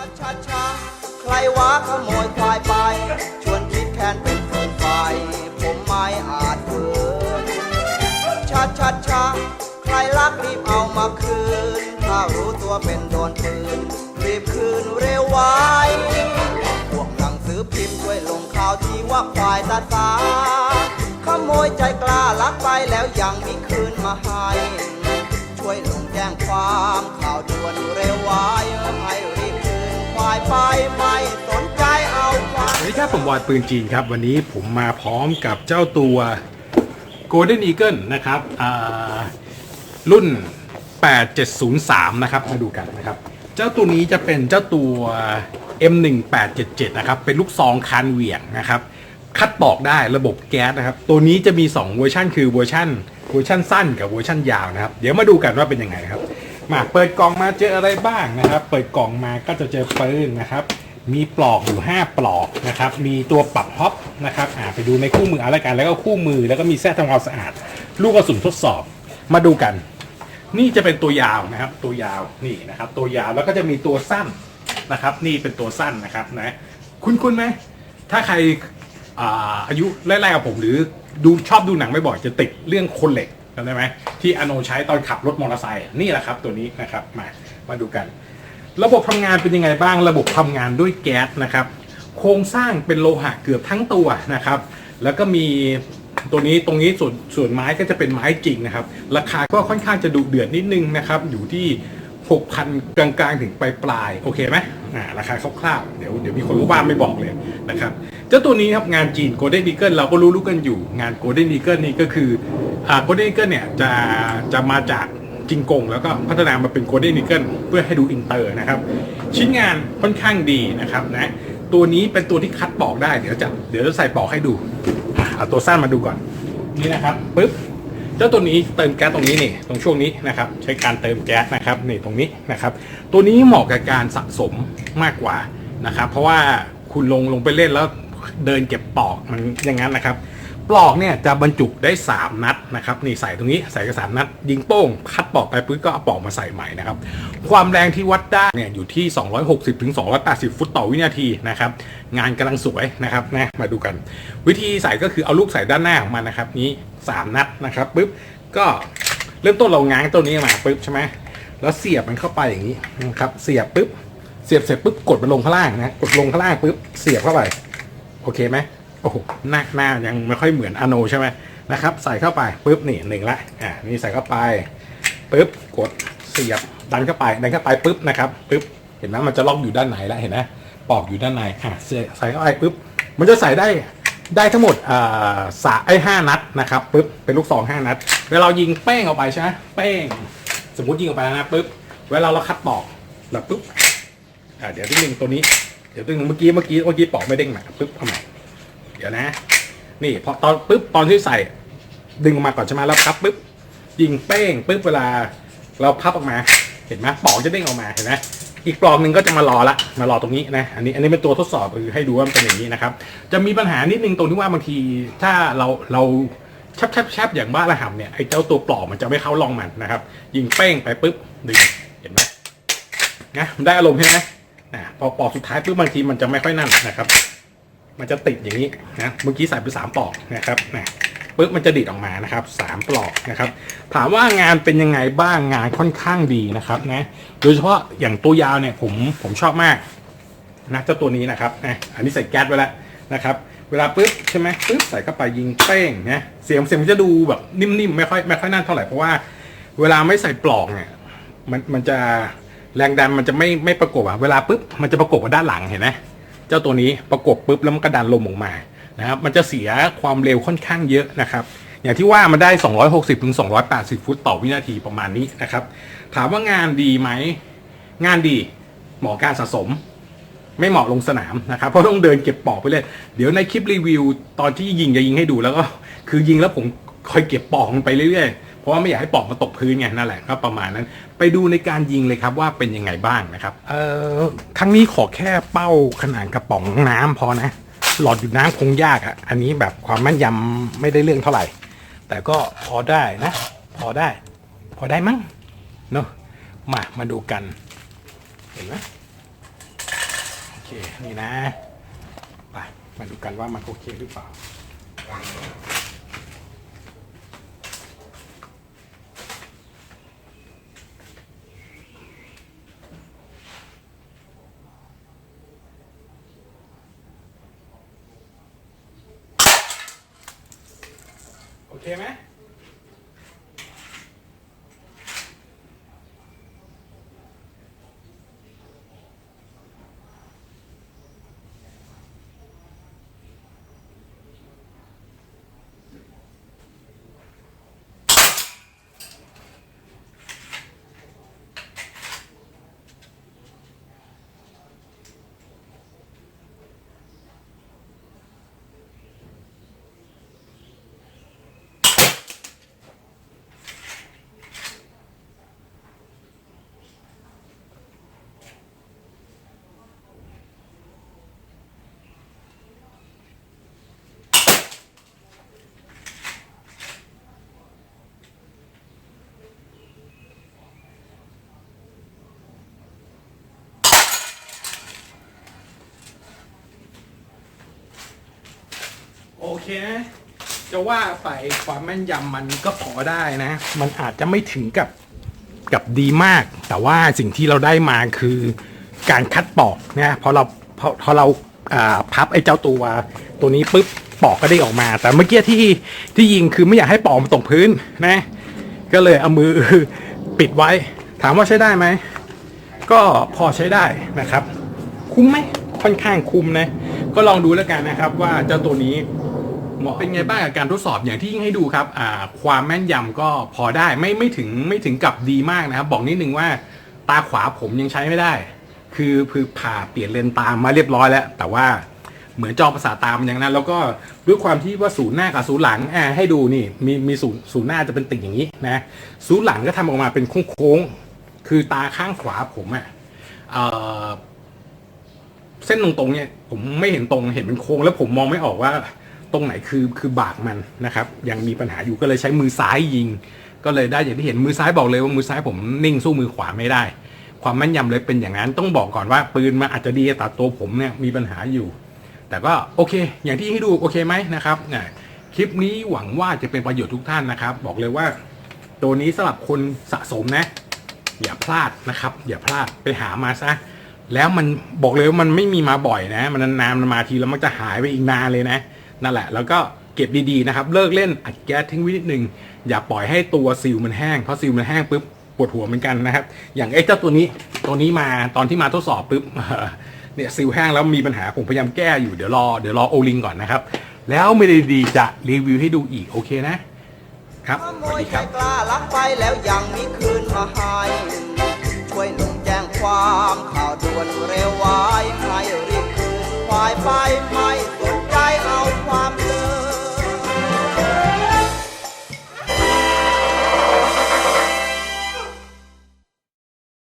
ชัดชัดช้าใครวะขโมยควายไป ชวนคิดแค้นเป็นฟืนไฟ ผมไม่อาจฝืนชัดชัดช้าใครรักรีบเอามาคืน ถ้ารู้ตัวเป็นโดนปืน ไม่สนใจเอาควายสวัสดีครับผมบอยปืนจีนครับ วันนี้ผมมาพร้อมกับเจ้าตัว Golden Eagle นะครับรุ่น 8703 นะครับ มาดูกันนะครับ เจ้าตัวนี้จะเป็นเจ้าตัว M1877 นะครับ เป็นลูกซองคานเหวี่ยงนะครับ คัดปอกได้ระบบแก๊สนะครับ ตัวนี้จะมี 2 เวอร์ชันคือเวอร์ชันเวอร์ชันสั้นกับเวอร์ชันยาวนะครับ เดี๋ยวมาดูกันว่าเป็นยังไงครับ มาเปิดกล่องมาเจออะไรบ้างนะครับ เปิดกล่องมาก็จะเจอปืนนะครับ มีปลอกอยู่ 5 ปลอกนะครับ มีตัวปรับฮอปนะครับอ่าไปดูในคู่มืออะไรกัน แล้วก็คู่มือแล้วก็มีแส้ทำความสะอาด ลูกกระสุนทดสอบมาดูกัน นี่จะเป็นตัวยาวนะครับ ตัวยาวนี่นะครับ ตัวยาวแล้วก็จะมีตัวสั้นนะครับ นี่เป็นตัวสั้นนะครับนะคุณคุณไหมถ้าใครอ่าอายุไล่ๆกับผมหรือดูชอบดูหนังไม่บ่อยจะติดเรื่องคนเหล็ก จำได้ไหมที่อโนใช้ตอนขับรถมอเตอร์ไซค์นี่แหละครับ ตัวนี้นะครับมามาดูกัน ระบบทำงานเป็นยังไงบ้าง ระบบทำงานด้วยแก๊สนะครับ โครงสร้างเป็นโลหะเกือบทั้งตัวนะครับ แล้วก็มีตัวนี้ตรงนี้ส่วนส่วนไม้ก็จะเป็นไม้จริงนะครับ ราคาก็ค่อนข้างจะดุเดือดนิดนึงนะครับ อยู่ที่ 6,000 กลางๆ ถึงปลายปลายๆโอเคไหมอ่าราคาคร่าวๆเดี๋ยวเดี๋ยวมีคนรู้บ้างไม่บอกเลยนะครับ เจ้าตัวนี้ครับงานจีน Golden Eagle เราก็รู้รู้กันอยู่ งาน Golden Eagle นี่ก็คือ อ่า Golden Eagle เนี่ยจะจะมาจากจิงกงแล้วก็พัฒนามาเป็น Golden Eagle เพื่อให้ดูอินเตอร์นะครับ ชิ้นงานค่อนข้างดีนะครับนะตัวนี้เป็นตัวที่คัดปอกได้เดี๋ยวจะเดี๋ยวจะใส่ปอกให้ดูเอาตัวสั้นมาดูก่อนนี่นะครับปึ๊บเจ้าตัวนี้เติมแก๊สตรงนี้นี่ตรงช่วงนี้นะครับใช้การเติมแก๊สนะครับนี่ตรงนี้นะครับ ตัวนี้เหมาะกับการสะสมมากกว่านะครับ เพราะว่าคุณลงลงไปเล่นแล้วเดินเก็บปลอกมันอย่างนั้นนะครับ ปลอกเนี่ยจะบรรจุได้ 3 นัดนะครับนี่ใส่ตรงนี้ใส่กระสามนัด ยิงโป้ง คัดปลอกไปปุ๊บก็เอาปลอกมาใส่ใหม่นะครับความแรงที่วัดได้เนี่ยอยู่ที่ 260ถึง280 ฟุตต่อวินาทีนะครับงานกำลังสวยนะครับนะมาดูกัน วิธีใส่ก็คือเอาลูกใส่ด้านหน้าของมันนะครับนี้ 3 นัดนะครับปุ๊บก็เริ่มต้นเราง้างตัวนี้มาปุ๊บใช่ไหมแล้วเสียบมันเข้าไปอย่างนี้นะครับเสียบปุ๊บเสียบเสร็จปุ๊บกดมันลงข้างล่างนะกดลงข้างล่างปุ๊บเสียบเข้าไปโอเคไหม โอ้โหหน้าหน้ายังไม่ค่อยเหมือนอโนใช่ไหมนะครับ ใส่เข้าไปปุ๊บนี่หนึ่งละอ่านี่ใส่เข้าไปปุ๊บกดเสียบดันเข้าไปดันเข้าไปปุ๊บนะครับปุ๊บเห็นไหมมันจะล็อกอยู่ด้านไหนแล้วเห็นไหมปอกอยู่ด้านในอ่าเสียใส่เข้าไปปุ๊บมันจะใส่ได้ได้ทั้งหมดอ่าสาไอ้ห้านัดนะครับปุ๊บเป็นลูกซองห้านัด เวลาเรายิงเป้งออกไปใช่ไหมเป้ง สมมติยิงออกไปนะปุ๊บเวลาเราคัดปอกแบบปุ๊บอ่าเดี๋ยวที่หนึ่งตัวนี้เดี๋ยวตัวนึงเมื่อกี้เมื่อกี้เมื่อกี้ปอกไม่เด้งมาปุ๊บเอาใหม่ เดี๋ยวนะ นี่พอตอนปุ๊บตอนที่ใส่ ดึงออกมาก่อนใช่ไหมแล้วพับปุ๊บยิงเป้งปุ๊บเวลา เราพับออกมา เห็นไหมปอกจะเด้งออกมาเห็นไหมอีกปลอกหนึ่งก็จะมารอละมารอตรงนี้นะอันนี้อันนี้เป็นตัวทดสอบคือให้ดูว่ามันเป็นอย่างนี้นะครับ จะมีปัญหานิดนึงตรงที่ว่าบางทีถ้าเราเราแชบแชบแชบอย่างบ้าระห่ำเนี่ยไอ้เจ้าตัวปลอกมันจะไม่เข้าร่องมันนะครับ ยิงเป้งไปปุ๊บดึงเห็นไหมนะมันได้อารมณ์ใช่ไหมนะพอปอกสุดท้ายปุ๊บบางทีมันจะไม่ค่อยนั่นนะครับ มันจะติดอย่างนี้นะเมื่อกี้ใส่ไปสามปลอกนะครับนะปึ๊บมันจะดีดออกมานะครับสามปลอกนะครับ ถามว่างานเป็นยังไงบ้างงานค่อนข้างดีนะครับนะโดยเฉพาะอย่างตัวยาวเนี่ยผมผมชอบมากนะเจ้าตัวนี้นะครับนะอันนี้ใส่แก๊สไว้แล้วนะครับ เวลาปึ๊บใช่ไหมปึ๊บใส่เข้าไปยิงเป้งนะเสียงเสียงมันจะดูแบบนิ่มๆไม่ค่อยไม่ค่อยนั่นเท่าไหร่เพราะว่าเวลาไม่ใส่ปลอกเนี่ยมันมันจะแรงดันมันจะไม่ไม่ประกบอะเวลาปึ๊บมันจะประกบกับด้านหลังเห็นไหม เจ้าตัวนี้ประกบปุ๊บแล้วมันก็ดันลมออกมานะครับมันจะเสียความเร็วค่อนข้างเยอะนะครับอย่างที่ว่ามันได้ 260ถึง280 ฟุตต่อวินาทีประมาณนี้นะครับ ถามว่างานดีไหม งานดีเหมาะการสะสม ไม่เหมาะลงสนามนะครับ เพราะต้องเดินเก็บปอกไปเลย เดี๋ยวในคลิปรีวิว ตอนที่ยิงจะยิงให้ดูแล้วก็ คือยิงแล้วผมคอยเก็บปอกมันไปเรื่อยๆ ราะว่าไม่อยากให้ปอกมันตกพื้นไงนั่นแหละก็ประมาณนั้น ไปดูในการยิงเลยครับว่าเป็นยังไงบ้างนะครับเอ่อครั้งนี้ขอแค่เป้าขนาดกระป๋องน้ำพอนะหลอดอยู่น้ำคงยากอะอันนี้แบบความแม่นยำไม่ได้เรื่องเท่าไหร่ แต่ก็พอได้นะ พอได้ พอได้มั้งเนาะมามาดูกัน เห็นไหมเคนี่นะไปมาดูกันว่ามันโอเคหรือเปล่า เคไหม เคนะจะว่าไปความแม่นยำมันก็พอได้นะ มันอาจจะไม่ถึงกับกับดีมาก แต่ว่าสิ่งที่เราได้มาคือการคัดปอกนะพอเราพอพอเราอ่าพับไอ้เจ้าตัวตัวนี้ปุ๊บปอกก็ได้ออกมา แต่เมื่อกี้ที่ที่ยิงคือไม่อยากให้ปอกมันตกพื้นนะ ก็เลยเอามือปิดไว้ ถามว่าใช้ได้ไหม ก็พอใช้ได้นะครับ คุ้มไหมค่อนข้างคุ้มนะ ก็ลองดูแล้วกันนะครับว่าเจ้าตัวนี้ หมาะเป็นไงบ้างกับการทดสอบอย่างที่ยิ่งให้ดูครับความแม่นยำก็พอได้ไม่ไม่ถึงไม่ถึงกับดีมากนะครับ บอกนิดนึงว่าตาขวาผมยังใช้ไม่ได้ คือคือผ่าเปลี่ยนเลนส์ตามมาเรียบร้อยแล้ว แต่ว่าเหมือนจอประสาตามันอย่างนั้น แล้วก็ด้วยความที่ว่าศูนย์หน้ากับศูนย์หลังอ่าให้ดูนี่มีมีศูนย์ศูนย์หน้าจะเป็นติ่งอย่างนี้นะศูนย์หลังก็ทำออกมาเป็นโค้งๆคือตาข้างขวาผมอะเอ่อเส้นตรงๆเนี่ยผมไม่เห็นตรงเห็นเป็นโค้งแล้วผมมองไม่ออกว่า ตรงไหนคือคือบากมันนะครับ ยังมีปัญหาอยู่ก็เลยใช้มือซ้ายยิง ก็เลยได้อย่างที่เห็นมือซ้ายบอกเลยว่ามือซ้ายผมนิ่งสู้มือขวาไม่ได้ ความแม่นยำเลยเป็นอย่างนั้นต้องบอกก่อนว่าปืนมันอาจจะดีแต่ตัวผมเนี่ยมีปัญหาอยู่ แต่ก็โอเค อย่างที่ให้ดูโอเคไหมนะครับเนี่ยคลิปนี้หวังว่าจะเป็นประโยชน์ทุกท่านนะครับ บอกเลยว่า ตัวนี้สำหรับคนสะสมนะ อย่าพลาดนะครับ อย่าพลาดไปหามาซะแล้วมันบอกเลยว่ามันไม่มีมาบ่อยนะ มันนานๆมันมาทีแล้วมันจะหายไปอีกนานเลยนะ นั่นแหละ แล้วก็เก็บดีๆนะครับ เลิกเล่นอัดแก๊สทิ้งไว้นิดนึง อย่าปล่อยให้ตัวซิลมันแห้ง เพราะซิลมันแห้งปุ๊บปวดหัวเหมือนกันนะครับ อย่างไอ้เจ้าตัวนี้ตัวนี้มาตอนที่มาทดสอบปุ๊บเนี่ยซิลแห้งแล้วมีปัญหาผมพยายามแก้อยู่เดี๋ยวรอเดี๋ยวรอโอลิงก่อนนะครับ แล้วไม่ได้ดีจะรีวิวให้ดูอีกโอเคนะครับสวัสดีครับกล้าลักไปแล้วยังมีคืนมาให้ช่วยลงแจ้งความข่าวด่วนเร็วไว้ให้รีบคืนควายไป